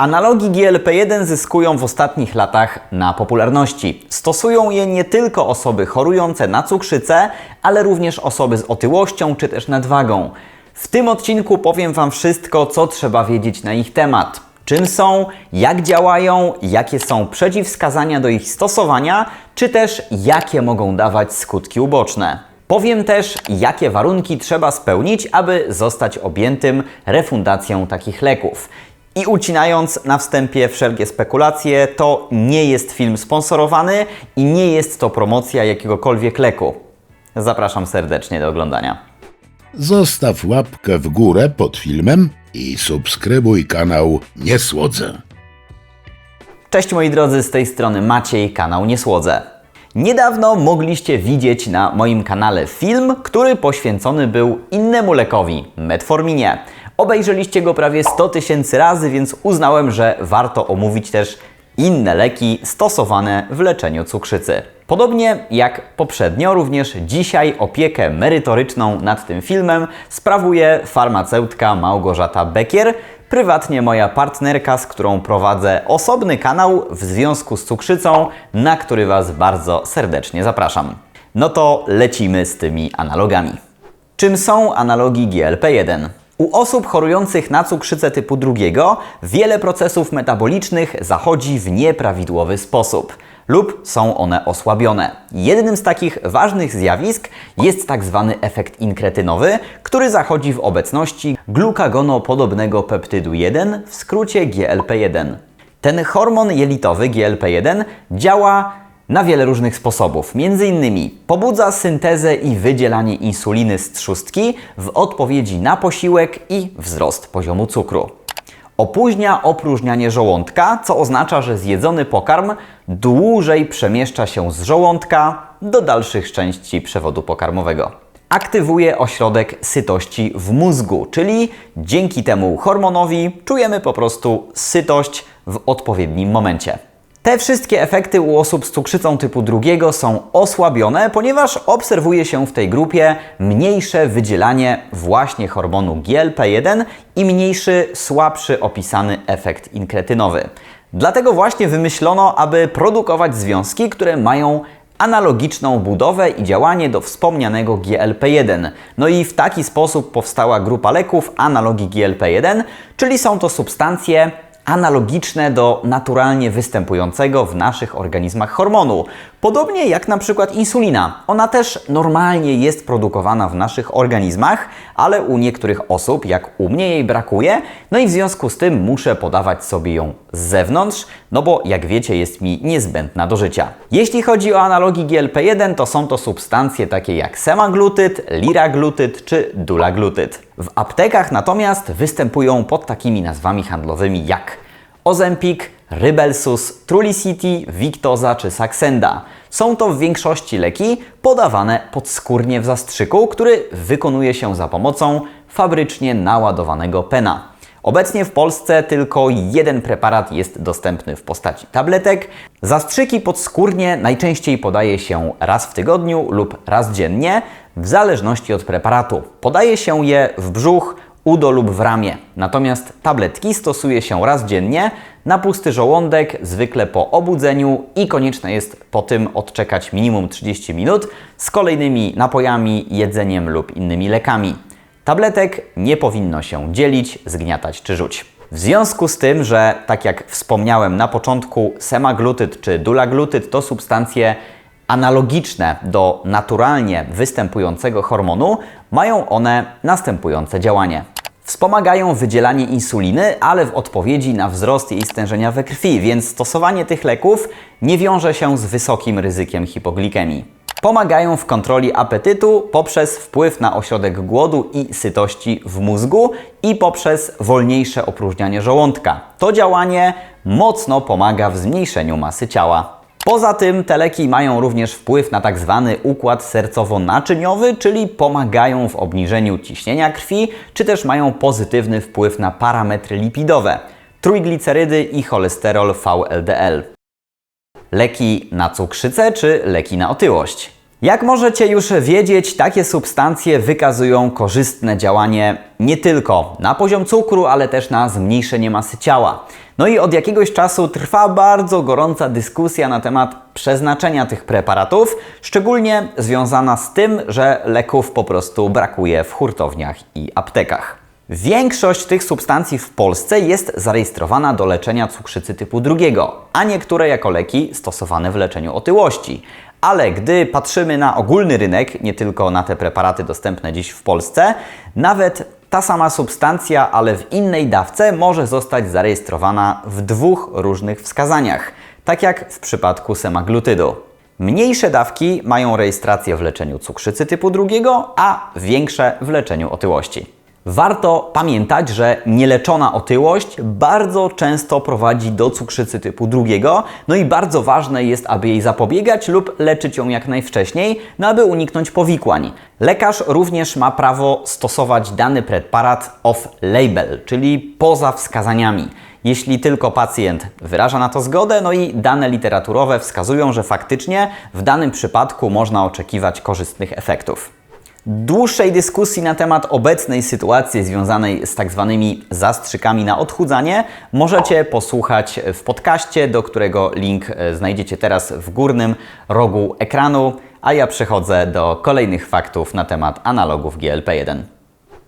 Analogi GLP-1 zyskują w ostatnich latach na popularności. Stosują je nie tylko osoby chorujące na cukrzycę, ale również osoby z otyłością czy też nadwagą. W tym odcinku powiem Wam wszystko, co trzeba wiedzieć na ich temat. Czym są, jak działają, jakie są przeciwwskazania do ich stosowania, czy też jakie mogą dawać skutki uboczne. Powiem też, jakie warunki trzeba spełnić, aby zostać objętym refundacją takich leków. I ucinając na wstępie wszelkie spekulacje, to nie jest film sponsorowany i nie jest to promocja jakiegokolwiek leku. Zapraszam serdecznie do oglądania. Zostaw łapkę w górę pod filmem i subskrybuj kanał Nie Słodzę. Cześć moi drodzy, z tej strony Maciej, kanał Nie Słodzę. Niedawno mogliście widzieć na moim kanale film, który poświęcony był innemu lekowi, metforminie. Obejrzeliście go prawie 100 tysięcy razy, więc uznałem, że warto omówić też inne leki stosowane w leczeniu cukrzycy. Podobnie jak poprzednio, również dzisiaj opiekę merytoryczną nad tym filmem sprawuje farmaceutka Małgorzata Bekier, prywatnie moja partnerka, z którą prowadzę osobny kanał w związku z cukrzycą, na który Was bardzo serdecznie zapraszam. No to lecimy z tymi analogami. Czym są analogi GLP-1? U osób chorujących na cukrzycę typu drugiego wiele procesów metabolicznych zachodzi w nieprawidłowy sposób lub są one osłabione. Jednym z takich ważnych zjawisk jest tak zwany efekt inkretynowy, który zachodzi w obecności glukagonopodobnego peptydu 1, w skrócie GLP-1. Ten hormon jelitowy GLP-1 działa na wiele różnych sposobów. Między innymi pobudza syntezę i wydzielanie insuliny z trzustki w odpowiedzi na posiłek i wzrost poziomu cukru. Opóźnia opróżnianie żołądka, co oznacza, że zjedzony pokarm dłużej przemieszcza się z żołądka do dalszych części przewodu pokarmowego. Aktywuje ośrodek sytości w mózgu, czyli dzięki temu hormonowi czujemy po prostu sytość w odpowiednim momencie. Te wszystkie efekty u osób z cukrzycą typu drugiego są osłabione, ponieważ obserwuje się w tej grupie mniejsze wydzielanie właśnie hormonu GLP-1 i mniejszy, słabszy opisany efekt inkretynowy. Dlatego właśnie wymyślono, aby produkować związki, które mają analogiczną budowę i działanie do wspomnianego GLP-1. No i w taki sposób powstała grupa leków analogi GLP-1, czyli są to substancje analogiczne do naturalnie występującego w naszych organizmach hormonu. Podobnie jak na przykład insulina. Ona też normalnie jest produkowana w naszych organizmach, ale u niektórych osób, jak u mnie, jej brakuje, no i w związku z tym muszę podawać sobie ją z zewnątrz, no bo jak wiecie, jest mi niezbędna do życia. Jeśli chodzi o analogii GLP-1, to są to substancje takie jak semaglutyd, liraglutyd czy dulaglutyd. W aptekach natomiast występują pod takimi nazwami handlowymi jak Ozempic, Rybelsus, Trulicity, Victoza czy Saxenda. Są to w większości leki podawane podskórnie w zastrzyku, który wykonuje się za pomocą fabrycznie naładowanego pena. Obecnie w Polsce tylko jeden preparat jest dostępny w postaci tabletek. Zastrzyki podskórnie najczęściej podaje się raz w tygodniu lub raz dziennie, w zależności od preparatu. Podaje się je w brzuch, udo lub w ramię. Natomiast tabletki stosuje się raz dziennie na pusty żołądek, zwykle po obudzeniu i konieczne jest po tym odczekać minimum 30 minut z kolejnymi napojami, jedzeniem lub innymi lekami. Tabletek nie powinno się dzielić, zgniatać czy rzuć. W związku z tym, że tak jak wspomniałem na początku, semaglutyd czy dulaglutyd to substancje analogiczne do naturalnie występującego hormonu, mają one następujące działanie. Wspomagają wydzielanie insuliny, ale w odpowiedzi na wzrost jej stężenia we krwi, więc stosowanie tych leków nie wiąże się z wysokim ryzykiem hipoglikemii. Pomagają w kontroli apetytu poprzez wpływ na ośrodek głodu i sytości w mózgu i poprzez wolniejsze opróżnianie żołądka. To działanie mocno pomaga w zmniejszeniu masy ciała. Poza tym te leki mają również wpływ na tak zwany układ sercowo-naczyniowy, czyli pomagają w obniżeniu ciśnienia krwi, czy też mają pozytywny wpływ na parametry lipidowe, trójglicerydy i cholesterol VLDL. Leki na cukrzycę czy leki na otyłość? Jak możecie już wiedzieć, takie substancje wykazują korzystne działanie nie tylko na poziom cukru, ale też na zmniejszenie masy ciała. No i od jakiegoś czasu trwa bardzo gorąca dyskusja na temat przeznaczenia tych preparatów, szczególnie związana z tym, że leków po prostu brakuje w hurtowniach i aptekach. Większość tych substancji w Polsce jest zarejestrowana do leczenia cukrzycy typu drugiego, a niektóre jako leki stosowane w leczeniu otyłości. Ale gdy patrzymy na ogólny rynek, nie tylko na te preparaty dostępne dziś w Polsce, nawet ta sama substancja, ale w innej dawce może zostać zarejestrowana w dwóch różnych wskazaniach, tak jak w przypadku semaglutydu. Mniejsze dawki mają rejestrację w leczeniu cukrzycy typu drugiego, a większe w leczeniu otyłości. Warto pamiętać, że nieleczona otyłość bardzo często prowadzi do cukrzycy typu drugiego, no i bardzo ważne jest, aby jej zapobiegać lub leczyć ją jak najwcześniej, no aby uniknąć powikłań. Lekarz również ma prawo stosować dany preparat off-label, czyli poza wskazaniami. Jeśli tylko pacjent wyraża na to zgodę, no i dane literaturowe wskazują, że faktycznie w danym przypadku można oczekiwać korzystnych efektów dłuższej dyskusji na temat obecnej sytuacji związanej z tak zwanymi zastrzykami na odchudzanie możecie posłuchać w podcaście, do którego link e, znajdziecie teraz w górnym rogu ekranu, a ja przechodzę do kolejnych faktów na temat analogów GLP-1.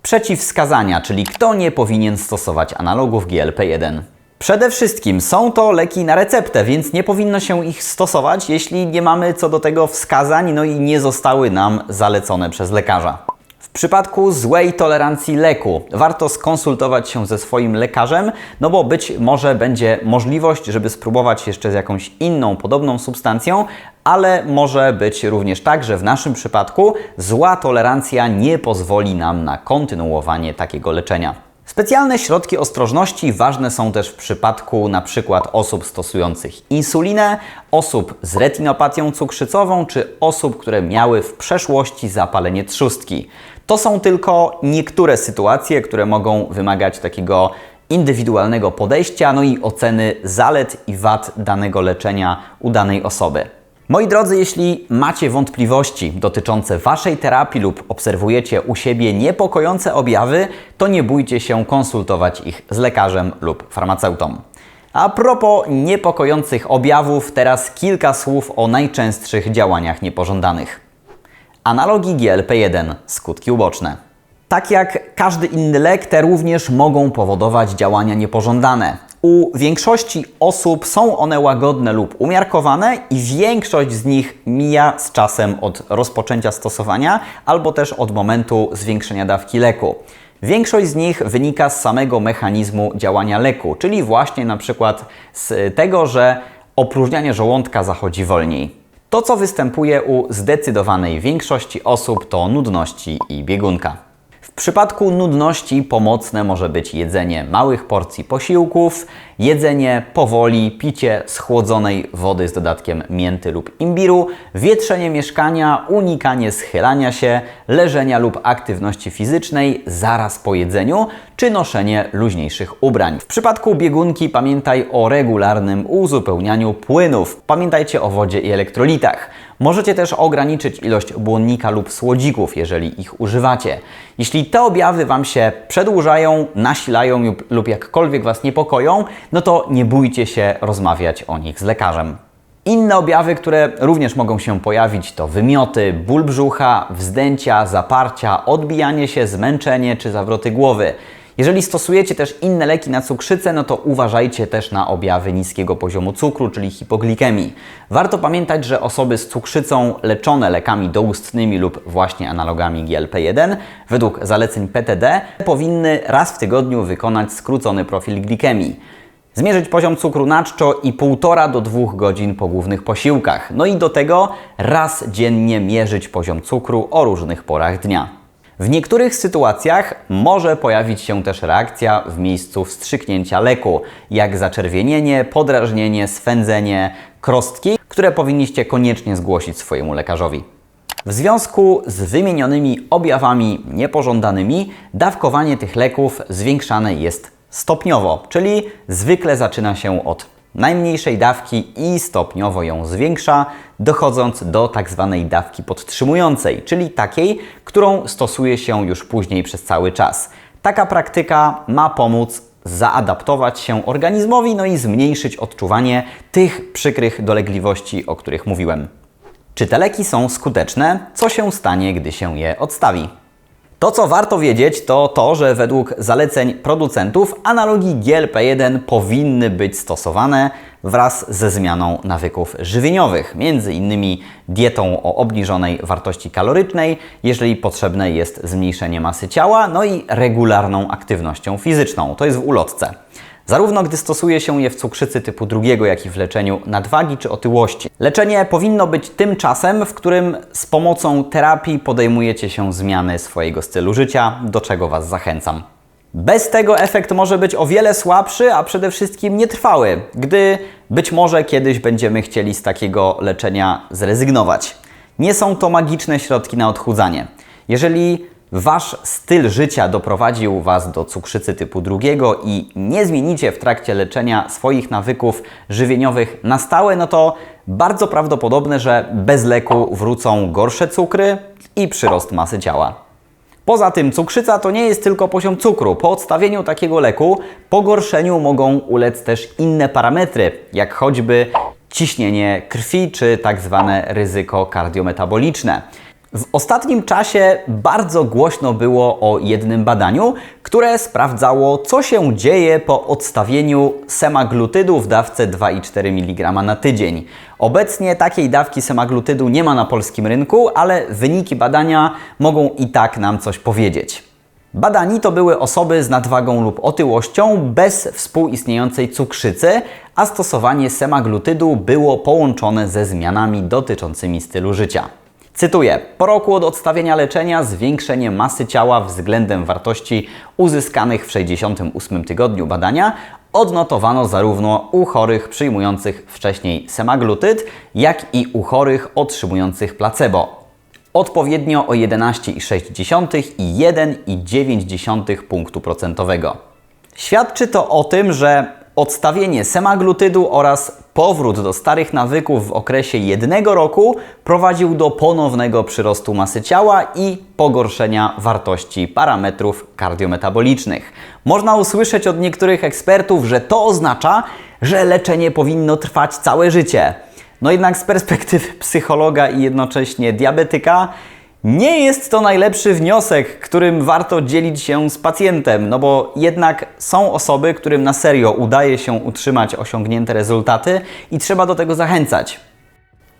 Przeciwwskazania, czyli kto nie powinien stosować analogów GLP-1. Przede wszystkim są to leki na receptę, więc nie powinno się ich stosować, jeśli nie mamy co do tego wskazań, no i nie zostały nam zalecone przez lekarza. W przypadku złej tolerancji leku warto skonsultować się ze swoim lekarzem, no bo być może będzie możliwość, żeby spróbować jeszcze z jakąś inną podobną substancją, ale może być również tak, że w naszym przypadku zła tolerancja nie pozwoli nam na kontynuowanie takiego leczenia. Specjalne środki ostrożności ważne są też w przypadku np. osób stosujących insulinę, osób z retinopatią cukrzycową czy osób, które miały w przeszłości zapalenie trzustki. To są tylko niektóre sytuacje, które mogą wymagać takiego indywidualnego podejścia, no i oceny zalet i wad danego leczenia u danej osoby. Moi drodzy, jeśli macie wątpliwości dotyczące Waszej terapii lub obserwujecie u siebie niepokojące objawy, to nie bójcie się konsultować ich z lekarzem lub farmaceutą. A propos niepokojących objawów, teraz kilka słów o najczęstszych działaniach niepożądanych. Analogi GLP-1, skutki uboczne. Tak jak każdy inny lek, te również mogą powodować działania niepożądane. U większości osób są one łagodne lub umiarkowane i większość z nich mija z czasem od rozpoczęcia stosowania albo też od momentu zwiększenia dawki leku. Większość z nich wynika z samego mechanizmu działania leku, czyli właśnie na przykład z tego, że opróżnianie żołądka zachodzi wolniej. To, co występuje u zdecydowanej większości osób, to nudności i biegunka. W przypadku nudności pomocne może być jedzenie małych porcji posiłków, jedzenie powoli, picie schłodzonej wody z dodatkiem mięty lub imbiru, wietrzenie mieszkania, unikanie schylania się, leżenia lub aktywności fizycznej zaraz po jedzeniu, czy noszenie luźniejszych ubrań. W przypadku biegunki pamiętaj o regularnym uzupełnianiu płynów. Pamiętajcie o wodzie i elektrolitach. Możecie też ograniczyć ilość błonnika lub słodzików, jeżeli ich używacie. Jeśli te objawy Wam się przedłużają, nasilają lub, jakkolwiek Was niepokoją, no to nie bójcie się rozmawiać o nich z lekarzem. Inne objawy, które również mogą się pojawić, to wymioty, ból brzucha, wzdęcia, zaparcia, odbijanie się, zmęczenie czy zawroty głowy. Jeżeli stosujecie też inne leki na cukrzycę, no to uważajcie też na objawy niskiego poziomu cukru, czyli hipoglikemii. Warto pamiętać, że osoby z cukrzycą leczone lekami doustnymi lub właśnie analogami GLP-1 według zaleceń PTD powinny raz w tygodniu wykonać skrócony profil glikemii. Zmierzyć poziom cukru na czczo i 1,5 do 2 godzin po głównych posiłkach. No i do tego raz dziennie mierzyć poziom cukru o różnych porach dnia. W niektórych sytuacjach może pojawić się też reakcja w miejscu wstrzyknięcia leku, jak zaczerwienienie, podrażnienie, swędzenie, krostki, które powinniście koniecznie zgłosić swojemu lekarzowi. W związku z wymienionymi objawami niepożądanymi, dawkowanie tych leków zwiększane jest stopniowo, czyli zwykle zaczyna się od najmniejszej dawki i stopniowo ją zwiększa, dochodząc do tak zwanej dawki podtrzymującej, czyli takiej, którą stosuje się już później przez cały czas. Taka praktyka ma pomóc zaadaptować się organizmowi, no i zmniejszyć odczuwanie tych przykrych dolegliwości, o których mówiłem. Czy te leki są skuteczne? Co się stanie, gdy się je odstawi? To, co warto wiedzieć, to to, że według zaleceń producentów analogii GLP-1 powinny być stosowane wraz ze zmianą nawyków żywieniowych, między innymi dietą o obniżonej wartości kalorycznej, jeżeli potrzebne jest zmniejszenie masy ciała, no i regularną aktywnością fizyczną. To jest w ulotce. Zarówno gdy stosuje się je w cukrzycy typu drugiego, jak i w leczeniu nadwagi czy otyłości. Leczenie powinno być tym czasem, w którym z pomocą terapii podejmujecie się zmiany swojego stylu życia, do czego Was zachęcam. Bez tego efekt może być o wiele słabszy, a przede wszystkim nietrwały, gdy być może kiedyś będziemy chcieli z takiego leczenia zrezygnować. Nie są to magiczne środki na odchudzanie. Jeżeli Wasz styl życia doprowadził Was do cukrzycy typu drugiego i nie zmienicie w trakcie leczenia swoich nawyków żywieniowych na stałe, no to bardzo prawdopodobne, że bez leku wrócą gorsze cukry i przyrost masy ciała. Poza tym cukrzyca to nie jest tylko poziom cukru. Po odstawieniu takiego leku pogorszeniu mogą ulec też inne parametry, jak choćby ciśnienie krwi czy tak zwane ryzyko kardiometaboliczne. W ostatnim czasie bardzo głośno było o jednym badaniu, które sprawdzało, co się dzieje po odstawieniu semaglutydu w dawce 2,4 mg na tydzień. Obecnie takiej dawki semaglutydu nie ma na polskim rynku, ale wyniki badania mogą i tak nam coś powiedzieć. Badani to były osoby z nadwagą lub otyłością bez współistniejącej cukrzycy, a stosowanie semaglutydu było połączone ze zmianami dotyczącymi stylu życia. Cytuję: Po roku od odstawienia leczenia zwiększenie masy ciała względem wartości uzyskanych w 68 tygodniu badania odnotowano zarówno u chorych przyjmujących wcześniej semaglutyd, jak i u chorych otrzymujących placebo. Odpowiednio o 11,6 i 1,9 punktu procentowego. Świadczy to o tym, że odstawienie semaglutydu oraz powrót do starych nawyków w okresie jednego roku prowadził do ponownego przyrostu masy ciała i pogorszenia wartości parametrów kardiometabolicznych. Można usłyszeć od niektórych ekspertów, że to oznacza, że leczenie powinno trwać całe życie. No jednak z perspektywy psychologa i jednocześnie diabetyka nie jest to najlepszy wniosek, którym warto dzielić się z pacjentem, no bo jednak są osoby, którym na serio udaje się utrzymać osiągnięte rezultaty i trzeba do tego zachęcać.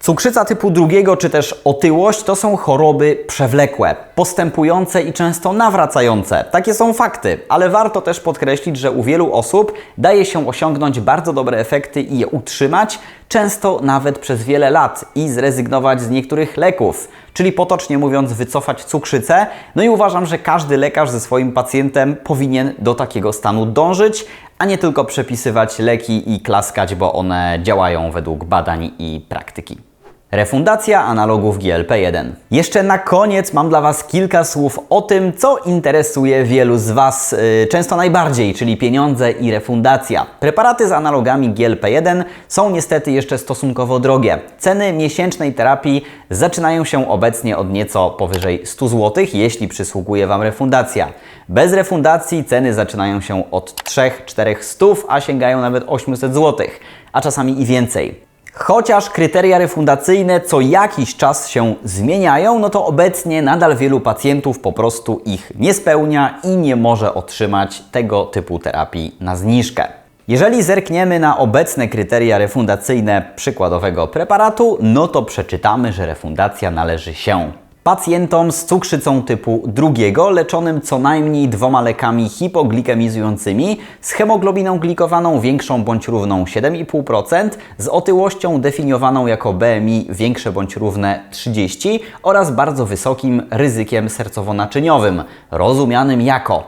Cukrzyca typu drugiego czy też otyłość to są choroby przewlekłe, postępujące i często nawracające. Takie są fakty, ale warto też podkreślić, że u wielu osób daje się osiągnąć bardzo dobre efekty i je utrzymać, często nawet przez wiele lat i zrezygnować z niektórych leków, czyli potocznie mówiąc wycofać cukrzycę. No i uważam, że każdy lekarz ze swoim pacjentem powinien do takiego stanu dążyć, a nie tylko przepisywać leki i klaskać, bo one działają według badań i praktyki. Refundacja analogów GLP-1. Jeszcze na koniec mam dla Was kilka słów o tym, co interesuje wielu z Was yy, często najbardziej, czyli pieniądze i refundacja. Preparaty z analogami GLP-1 są niestety jeszcze stosunkowo drogie. Ceny miesięcznej terapii zaczynają się obecnie od nieco powyżej 100 zł, jeśli przysługuje Wam refundacja. Bez refundacji ceny zaczynają się od 3-400, a sięgają nawet 800 zł, a czasami i więcej. Chociaż kryteria refundacyjne co jakiś czas się zmieniają, no to obecnie nadal wielu pacjentów po prostu ich nie spełnia i nie może otrzymać tego typu terapii na zniżkę. Jeżeli zerkniemy na obecne kryteria refundacyjne przykładowego preparatu, no to przeczytamy, że refundacja należy się Pacjentom z cukrzycą typu drugiego, leczonym co najmniej dwoma lekami hipoglikemizującymi, z hemoglobiną glikowaną większą bądź równą 7,5%, z otyłością definiowaną jako BMI większe bądź równe 30 oraz bardzo wysokim ryzykiem sercowo-naczyniowym, rozumianym jako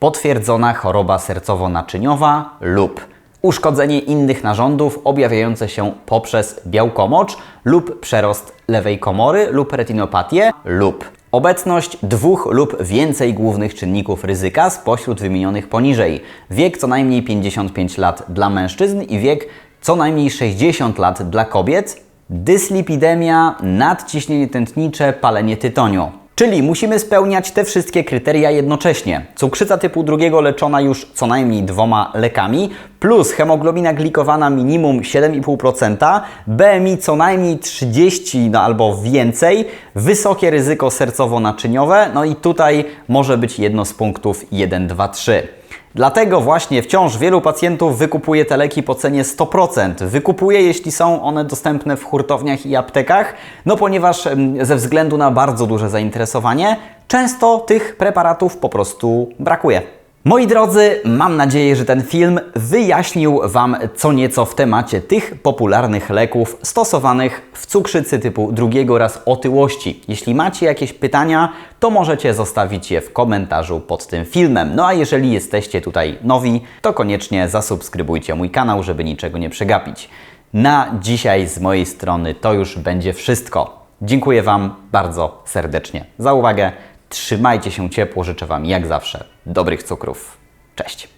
potwierdzona choroba sercowo-naczyniowa lub uszkodzenie innych narządów objawiające się poprzez białkomocz lub przerost lewej komory lub retinopatię lub obecność dwóch lub więcej głównych czynników ryzyka spośród wymienionych poniżej. Wiek co najmniej 55 lat dla mężczyzn i wiek co najmniej 60 lat dla kobiet, dyslipidemia, nadciśnienie tętnicze, palenie tytoniu. Czyli musimy spełniać te wszystkie kryteria jednocześnie. Cukrzyca typu drugiego leczona już co najmniej dwoma lekami, plus hemoglobina glikowana minimum 7,5%, BMI co najmniej 30 no, albo więcej, wysokie ryzyko sercowo-naczyniowe, no i tutaj może być jedno z punktów 1, 2, 3. Dlatego właśnie wciąż wielu pacjentów wykupuje te leki po cenie 100%. Wykupuje, jeśli są one dostępne w hurtowniach i aptekach, no ponieważ ze względu na bardzo duże zainteresowanie, często tych preparatów po prostu brakuje. Moi drodzy, mam nadzieję, że ten film wyjaśnił Wam co nieco w temacie tych popularnych leków stosowanych w cukrzycy typu drugiego oraz otyłości. Jeśli macie jakieś pytania, to możecie zostawić je w komentarzu pod tym filmem. No a jeżeli jesteście tutaj nowi, to koniecznie zasubskrybujcie mój kanał, żeby niczego nie przegapić. Na dzisiaj z mojej strony to już będzie wszystko. Dziękuję Wam bardzo serdecznie za uwagę. Trzymajcie się ciepło, życzę Wam jak zawsze dobrych cukrów. Cześć!